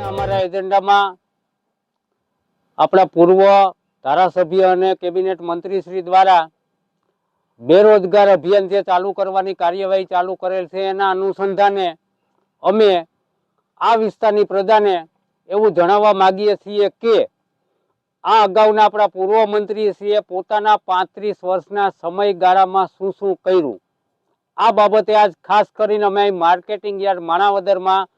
અમારા એજન્ડામાં આપણા પૂર્વ ધારાસભ્ય અને કેબિનેટ મંત્રી દ્વારા બેરોજગાર અભિયાન જે ચાલુ કરવાની કાર્યવાહી ચાલુ કરેલ છે, એના અનુસંધાને અમે આ વિસ્તારની પ્રજાને એવું જણાવવા માગીએ છીએ કે આ અગાઉના આપણા પૂર્વ મંત્રીશ્રીએ પોતાના પાંત્રીસ વર્ષના સમયગાળામાં શું શું કર્યું? આ બાબતે આજ ખાસ કરીને અમે માર્કેટિંગ યાર્ડ માણાવદરમાં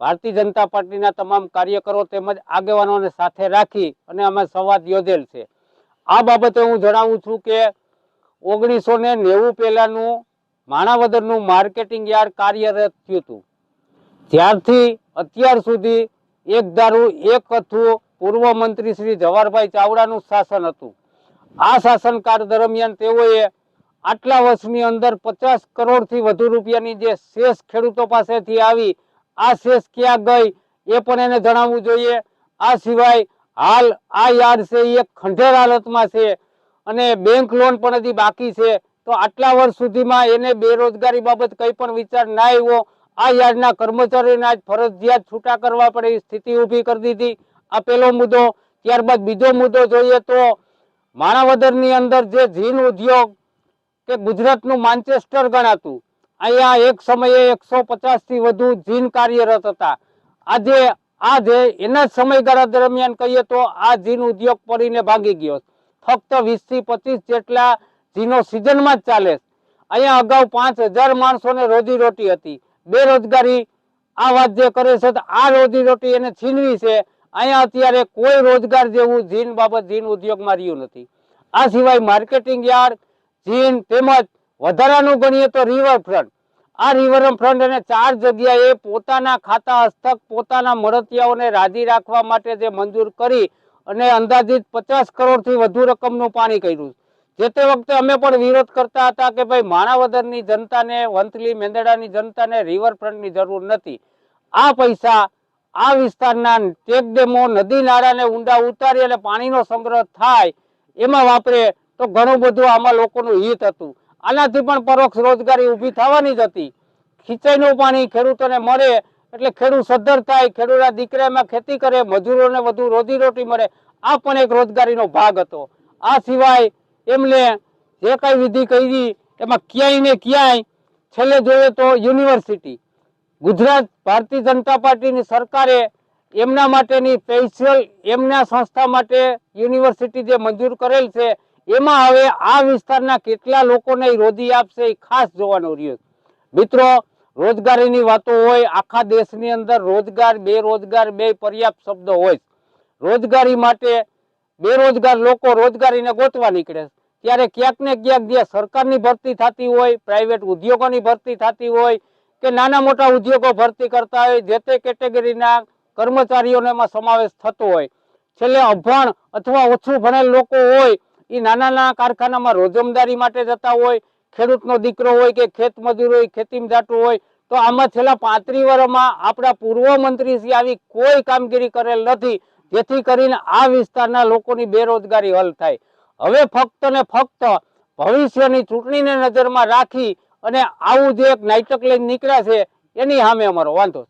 ભારતીય જનતા પાર્ટીના તમામ કાર્યકરો તેમજ આગેવાનોને સાથે રાખી અને અમે સંવાદ યોજેલ છે. આ બાબતે હું જણાવું છું કે ઓગણીસો ને નેવું પહેલાંનું માણાવદરનું માર્કેટિંગ યાર્ડ કાર્યરત થયું હતું. ત્યારથી અત્યાર સુધી એક દારૂ, એક હતું પૂર્વ મંત્રી શ્રી જવાહરભાઈ ચાવડાનું શાસન હતું. આ શાસનકાળ દરમિયાન તેઓએ આટલા વર્ષની અંદર પચાસ કરોડથી વધુ રૂપિયાની જે શેષ ખેડૂતો પાસેથી આવી આ શેષ ક્યાં ગઈ એ પણ એને જણાવવું જોઈએ. આ સિવાય હાલ આ યાર્ડ છે એ ખંડેર હાલતમાં છે અને બેંક લોન પણ હજી બાકી છે. તો આટલા વર્ષ સુધીમાં એને બેરોજગારી બાબત કંઈ પણ વિચાર ના આવ્યો. આ યાર્ડના કર્મચારીઓને આજ ફરજિયાત છૂટા કરવા પડે એવી સ્થિતિ ઊભી કરી દીધી. આ પહેલો મુદ્દો, ત્યારબાદ બીજો મુદ્દો જોઈએ તો માણાવદરની અંદર જે જીન ઉદ્યોગ કે ગુજરાતનું માન્ચેસ્ટર ગણાતું અહીંયા એક સમયે એકસો થી વધુ જીન કાર્યરત હતા. આજે આ જે એના સમયગાળા દરમિયાન કહીએ તો આ જીન ઉદ્યોગ પડીને ભાગી ગયો. ફક્ત વીસથી પચીસ જેટલા જીનો સિઝનમાં જ ચાલે અહીંયા અગાઉ પાંચ હજાર માણસોને રોજીરોટી હતી. બેરોજગારી આ વાત જે કરે છે આ રોજી રોટી એને છીનવી છે. અહીંયા અત્યારે કોઈ રોજગાર જેવું જીન બાબત જીન ઉદ્યોગમાં રહ્યું નથી. આ સિવાય માર્કેટિંગ યાર્ડ, જીન તેમજ વધારાનું ગણીએ તો રિવરફ્રન્ટ આ રિવરફ્રન્ટ અને ચાર જગ્યાએ પોતાના ખાતા હસ્તક, પોતાના મળતિયાઓને રાજી રાખવા માટે જે મંજૂર કરી અને અંદાજિત પચાસ કરોડથી વધુ રકમનું પાણી કર્યું. જે તે વખતે અમે પણ વિરોધ કરતા હતા કે ભાઈ માણાવદરની જનતાને, વંથલી મેંદડાની જનતાને રિવરફ્રન્ટની જરૂર નથી. આ પૈસા આ વિસ્તારના ટેક ડેમો નદી નાળાને ઊંડા ઉતારી અને પાણીનો સંગ્રહ થાય એમાં વાપરે તો ઘણું બધું આમાં લોકોનું હિત હતું. આનાથી પણ પરોક્ષ રોજગારી ઊભી થવાની જ હતી. ખીચાઈનું પાણી ખેડૂતોને મળે એટલે ખેડૂત સદ્ધર થાય, ખેડૂતના દીકરામાં ખેતી કરે, મજૂરોને વધુ રોજીરોટી મળે, આ પણ એક રોજગારીનો ભાગ હતો. આ સિવાય એમને જે કઈ વિધિ કરી, એમાં ક્યાંય ને ક્યાંય છેલ્લે જોઈએ તો યુનિવર્સિટી, ગુજરાત ભારતીય જનતા પાર્ટીની સરકારે એમના માટેની સ્પેશિયલ એમના સંસ્થા માટે યુનિવર્સિટી જે મંજૂર કરેલ છે એમાં હવે આ વિસ્તારના કેટલા લોકોને રોજી આપશે એ ખાસ જોવાનું રહ્યું મિત્રો, રોજગારીની વાતો હોય, આખા દેશની અંદર રોજગાર, બેરોજગાર બે પર્યાપ્ત શબ્દો હોય રોજગારી માટે બેરોજગાર લોકો રોજગારીને ગોતવા નીકળે ત્યારે ક્યાંક ને ક્યાંક જે સરકારની ભરતી થતી હોય પ્રાઇવેટ ઉદ્યોગોની ભરતી થતી હોય કે નાના મોટા ઉદ્યોગો ભરતી કરતા હોય, જે તે કેટેગરીના કર્મચારીઓનો એમાં સમાવેશ થતો હોય. છેલ્લે અભણ અથવા ઓછું ભણેલ લોકો હોય એ નાના નાના કારખાનામાં રોજમદારી માટે જતા હોય, ખેડૂતનો દીકરો હોય કે ખેત મજૂર હોય, ખેતીમાં જાતું હોય, તો આમાં છેલ્લા પાંત્રી વર્ષમાં આપણા પૂર્વ મંત્રીશ્રી આવી કોઈ કામગીરી કરેલ નથી જેથી કરીને આ વિસ્તારના લોકોની બેરોજગારી હલ થાય હવે ફક્ત ને ફક્ત ભવિષ્યની ચૂંટણીને નજરમાં રાખી અને આવું જે એક નાટક લઈને નીકળ્યા છે, એની સામે અમારો વાંધો.